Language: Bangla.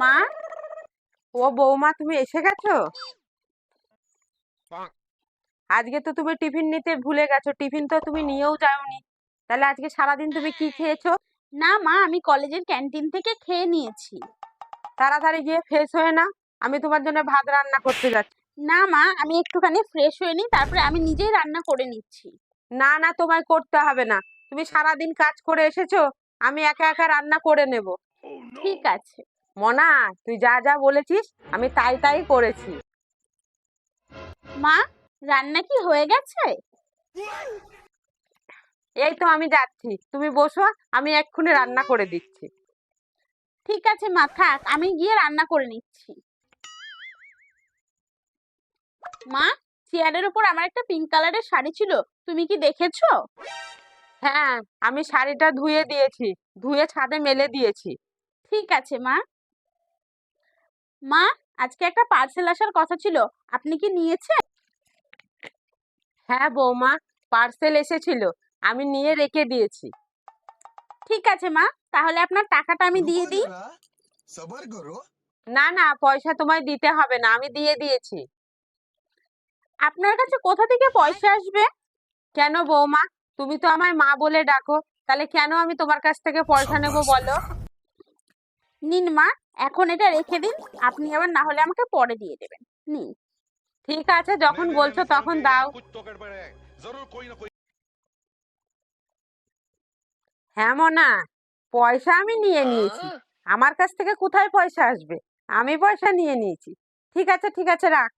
মা? ও বৌমা তুমি এসে গেছো? আজকে তো তুমি টিফিন নিতে ভুলে গেছো। টিফিন তো তুমি নিয়েও যাওনি। তাহলে আজকে সারাদিন তুমি কি খেয়েছো? না মা আমি কলেজের ক্যান্টিন থেকে খেয়ে নিয়েছি। তাড়াতাড়ি গিয়ে ফ্রেশ হয়ে না আমি তোমার জন্য ভাত রান্না করতে যাচ্ছি। না মা আমি একটুখানি ফ্রেশ হয়ে নিই তারপরে আমি নিজেই রান্না করে নিচ্ছি। না না তোমায় করতে হবে না। তুমি সারাদিন কাজ করে এসেছ আমি একা একা রান্না করে নেব। ঠিক আছে। মনা তুই যা যা বলেছিস আমি তাই তাই করেছি। মা রান্না কি হয়ে গেছে? এই তো আমি যাচ্ছি। তুমি বসো আমি এক্ষুনি রান্না করে দিচ্ছি। ঠিক আছে মা থাক আমি গিয়ে রান্না করে নিচ্ছি। মা চেয়ারের উপর আমার একটা পিঙ্ক কালারের শাড়ি ছিল তুমি কি দেখেছ? হ্যাঁ আমি শাড়িটা ধুয়ে দিয়েছি ধুয়ে ছাদে মেলে দিয়েছি। ঠিক আছে মা। মা আজকে একটা পার্সেল আসার কথা ছিল। আপনি কি নিয়েছেন? হ্যাঁ বৌমা পার্সেল এসেছিল। আমি নিয়ে রেখে দিয়েছি। ঠিক আছে মা তাহলে আপনার টাকাটা আমি দিয়ে দিই। সবার করো না না পয়সা তোমায় দিতে হবে না আমি দিয়ে দিয়েছি। আপনার কাছে কোথা থেকে পয়সা আসবে? কেন বৌমা? তুমি তো আমায় মা বলে ডাকো। তাহলে কেন আমি তোমার কাছ থেকে পয়সা নেব বলো? নিন মা এখন এটা রেখে দিন আপনি আবার না হলে আমাকে পরে দিয়ে দেবেন। নিন। ঠিক আছে যখন বলছো তখন দাও। হ্যাঁ মনা পয়সা আমি নিয়ে নিয়েছি। আমার কাছ থেকে কোথায় পয়সা আসবে? আমি পয়সা নিয়ে নিয়েছি। ঠিক আছে ঠিক আছে রাখ।